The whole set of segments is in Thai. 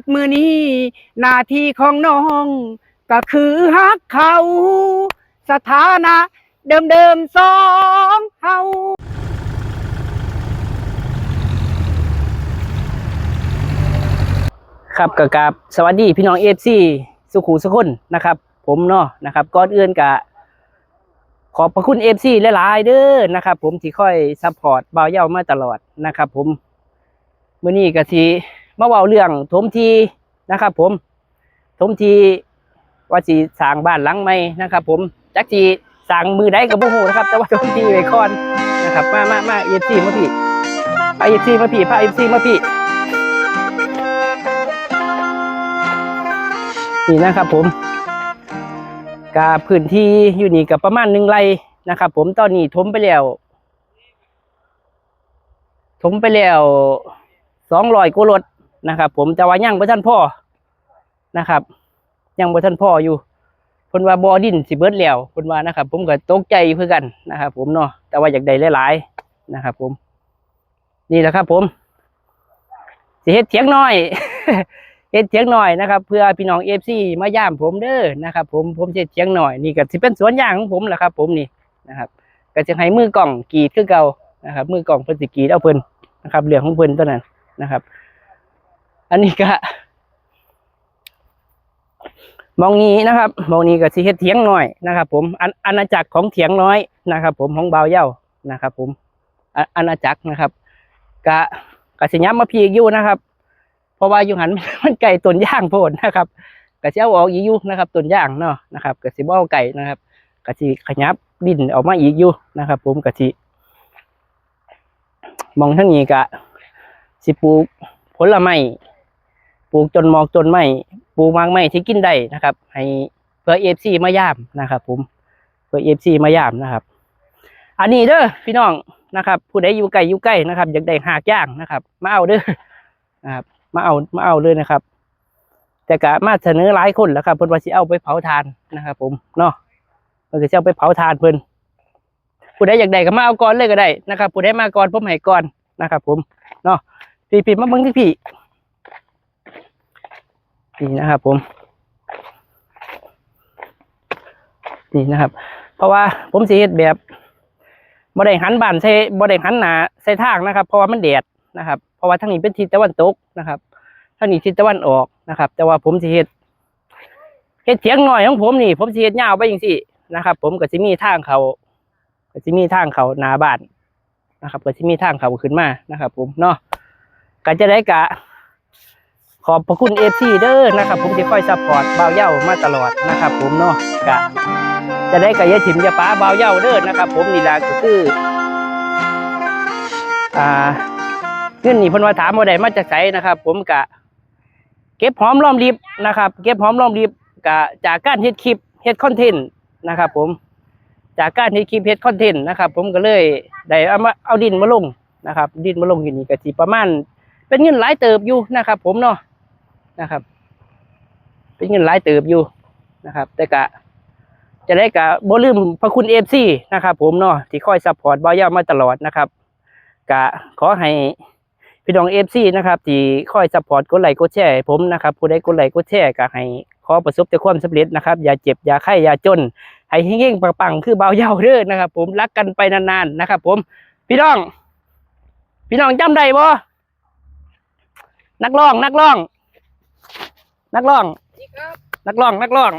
ดมือนี้หน้าที่ของน้อง ก็คือฮักเขา สถานะเดิมเดิมๆสองเฮาครับกกับสวัสดีพี่น้องเอฟซีสุขุสุคนนะครับ ผมเนาะนะครับก่อนอื่นกะขอบพระคุณเอฟซีหลายๆเด้อนะครับ ผมที่ค่อยซัพพอร์ตบ่าวเย้ามาตลอดนะครับ ผมเมื้อนี้ก็สิ มาเว้าเรื่องถมทีนะครับ ผมถมทีว่าสิสร้างบ้านหลังใหม่นะครับ ผมจักสิสร้างมือใดก็บ่ฮู้นะครับ แต่ว่าถมทีไว้ก่อนนะครับ มามามาเอฟซีมาพี่พาเอฟซีมาพี่พาเอฟซีมาพี่นี่นะครับผมกาพื้นที่อยู่นี่กับประมาณหนึ่งไร่นะครับ ผมตอนนี้ถมไปแล้วถมไปแล้วสองร้อยกว่ารถ นะครับ ผมแต่ว่ายังบ่ทันพ่อนะครับ ยังบ่ทันพ่ออยู่เพิ่นว่าบ่อดินสิเบิดแล้วเพิ่นว่านะครับ ผมก็ตกใจเพื่อกันนะครับ ผมเนาะแต่ว่าอยากได้หลายๆนะครับ ผม นี่แหละครับ ผมสิเฮ็ดเถียงน้อยเฮ็ดเถียงหน่อยนะครับ เพื่อพี่น้องเอฟซีมาย่ามผมเด้อนะครับ ผมผมจะเถียงหน่อยนี่ก็สิเป็นสวนยางของผมแหละครับ ผมนี่นะครับ ก็จะให้มือกล่องกีดคือเก่านะครับ มือกล่องเพิ่นสิกีดเอาเพิ่นนะครับเรื่องของเพิ่นตัวนั้นนะครับ อันนี้ก็มองนี้นะครับมองนี้ก็สิเฮ็ดเถียงน่อยนะครับผมอันอาณาจักรของเถียงน้อยนะครับ ผมของเบาเย้านะครับ ผมอาณาจักรนะครับกะกะสิย้ำมาพีกอยู่นะครับ เพราะว่าอยู่หันมันไก่ต้นย่างโพดนะครับกะสิเอาออกอีกอยู่นะครับต้นย่างเนาะนะครับกะสิบ่เอาไก่นะครับกะสิขยับดินออกมาอีกอยู่นะครับ ผมกะสิมองทั้งนี้กะสิปลูกผลไม้ ปลูกจนหมอกจนไม้ปลูกมากไม้ที่กินได้นะครับ ให้เพื่อเอฟซีมายามนะครับ ผมเพื่อเอฟซีมายามนะครับ อันนี้เด้อพี่น้องนะครับ ผู้ใดอยู่ไกลอยู่ใกล้นะครับอยากได้หากย่างนะครับ มาเอาเด้อนะครับ มาเอามาเอาเลยนะครับ แต่กะมาเสนอหลายคนแล้วครับเพิ่นว่าสิเอาไปเผาทานนะครับ ผมเนาะเพิ่นก็สิเอาไปเผาทานเพิ่นผู้ใดอยากได้ก็มาเอาก่อนเลยก็ได้นะครับผู้ใดมาก่อนผมให้ก่อนนะครับ ผมเนาะพี่พี่มาเบิ่งที่พี่ นี่นะครับผม นี่นะครับ เพราะว่าผมสิเฮ็ดแบบบ่ได้หันบ้านใส่บ่ได้หันหนาใส่ทางนะครับ เพราะว่ามันแดดนะครับ เพราะว่าทางนี้เป็นทิศตะวันตกนะครับทางนี้ทิศตะวันออกนะครับ แต่ว่าผมสิเฮ็ดเฮ็ดเถียงหน่อยของผมนี่ ผมสิเฮ็ดยาวไปจังซี่นะครับ ผมก็สิมีทางเขาก็สิมีทางเขาหนาบ้านนะครับ ก็สิมีทางเขาขึ้นมานะครับ ผมเนาะก็จะได้กะ ขอบพระคุณเอฟซีเด้อนะครับผมที่คอยซัพพอร์ตบ่าวเย้ามาตลอดนะครับ ผมเนาะกะจะได้กะอยาถิ่มยาป้าบ่าวเย้าเด้อนะครับ ผมนี่ล่ะก็คืออ่าเงินนี่เพิ่นว่าถามว่าได้มาจากไสนะครับ ผมกะ เก็บหอมรอมริบนะครับ เก็บหอมรอมริบกะจากการเฮ็ดคลิปเฮ็ดคอนเทนต์นะครับ ผม จากการเฮ็ดคลิปเฮ็ดคอนเทนต์นะครับ ผมก็เลยได้เอามาเอาดินมาลงนะครับ ดินมาลงอยู่นี่ก็สิประมาณเป็นเงินหลายเติบอยู่นะครับ ผมเนาะ นะครับ เป็นเงินหลายเติบอยู่นะครับ แต่กะ จะได้กะบ่ลืมพระคุณเอฟซีนะครับ ผมเนาะที่คอยซัพพอร์ตบ่าวยามาตลอดนะครับ กะขอให้พี่น้องเอฟซีนะครับที่คอยซัพพอร์ตกดไลค์กดแชร์ผมนะครับผู้ใดกดไลค์กดแชร์ก็ให้ขอประสบแต่ความสำเร็จนะครับอย่าเจ็บอย่าไข้อย่าจน ให้เฮงๆปังๆคือเบาเยาเด้อนะครับ ผมรักกันไปนานๆนะครับ ผมพี่น้อง พี่น้องจำได้บ่นักร้องนักร้อง นักร้อง นักร้อง นักร้อง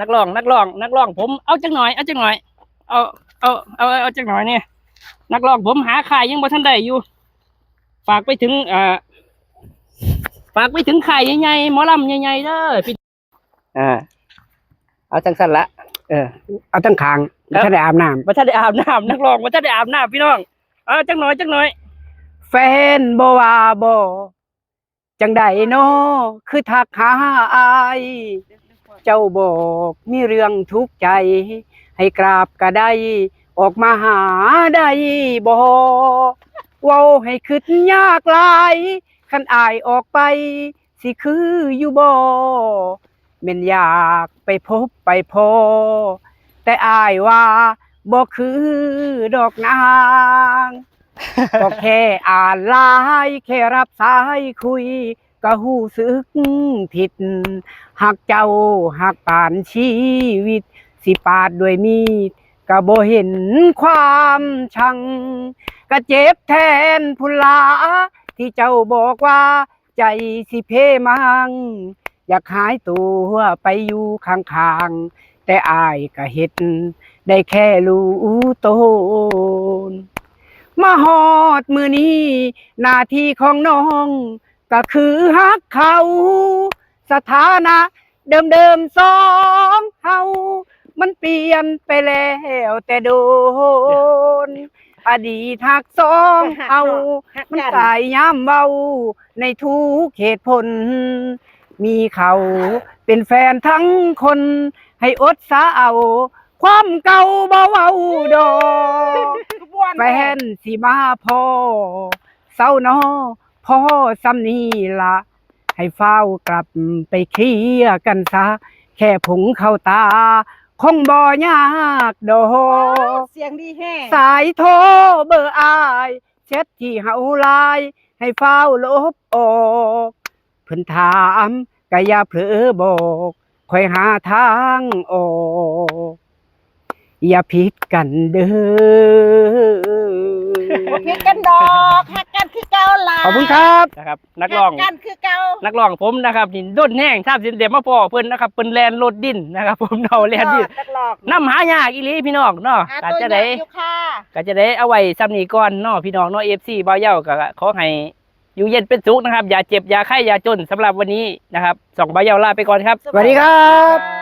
นักร้อง นักร้อง นักร้อง ผม เอาจังหน่อย เอาจังหน่อย เอา เอา เอา เอาจังหน่อยเนี่ย นักร้องผมหาขายยังบ่ทันได้อยู่ ฝากไปถึงเอ่อฝากไปถึงขายใหญ่ๆหมอลำใหญ่ๆเด้อพี่อ่า เอาจังสั้นละ เออ เอาตั้งคางครับถ้าได้อาบน้ำมาถ้าได้อาบน้ำนักร้องมาถ้าได้อาบน้ำพี่น้อง เอาจังหน่อย จังหน่อย แฟนบ่ว่าบ่ จังใดโนคือทักหาอาย เจ้าบอกมีเรื่องทุกข์ใจ ให้กราบก็ได้ ออกมาหาได้บ่เว้าให้คิดยากหลายคันอายออกไป สิคืออยู่บ่แม่นอยากไปพบไปพอ แต่อายว่าบ่คือดอกนาง ก็แค่อ่านไลน์แค่รับสายคุย ก็หู้สึกผิดหักเจ้าหักปานชีวิต สิปาดด้วยมีดก็บ่เห็นความชัง ก็เจ็บแทนพุลา ที่เจ้าบอกว่าใจสิเพมัง อยากหายตัวไปอยู่ข้างๆแต่อายก็เห็ดได้แค่รู้ตน มาหอดมือนี้หน้าที่ของน้อง ก็คือฮักเขา สถานะ เดิมๆสองเฮามันเปลี่ยนไปแล้วแต่โดน อดีตหักสองเฮามันตายย้ำเบาในทุกเหตุผล มีเขาเป็นแฟนทั้งคน ให้อดสาเอา ความเก่าเบาเบาดอก แฟนสิมาพ่อเศร้าเนอพ่อซ้ำนี้ละให้เฝ้ากลับไปเคลียร์กันซะ แค่ผงเข้าตา คงบ่ยากดอกเสียงดีแห้งสายโทรเบอร์อายเช็ดที่เฮาไลาย ให้เฝ้าลบออกเพิ่นถามก็อย่าเผลอบอกคอยหาทางออก อย่าผิดกันเด้อบ่ผิดกันดอกฮักกันคือเก่าล่ะขอบคุณครับนะครับ นักร้องฮักันคือเก่านักร้องผมนะครับนี่ด้นแห้งทราบสินเดมาพ่อเพิ่นนะครับเพิ่นแลนรถดินนะครับ ผมเอาแลนดินนักหลอกน้ำหายากอีหลีพี่น้องเนาะหาก็ตัวจะใหญ่ได้อยู่ค่ะก็จะได้เอาไว้ซ้ำนี้ก่อนเนาะพี่น้องเนาะ FC บ่าวเหย้าก็ขอให้อยู่เย็นเป็นสุขนะครับ อย่าเจ็บอย่าไข้อย่าจนสำหรับวันนี้นะครับสองบ่าวเหย้าลาไปก่อนครับ สวัสดีครับสวัสดีค่ะ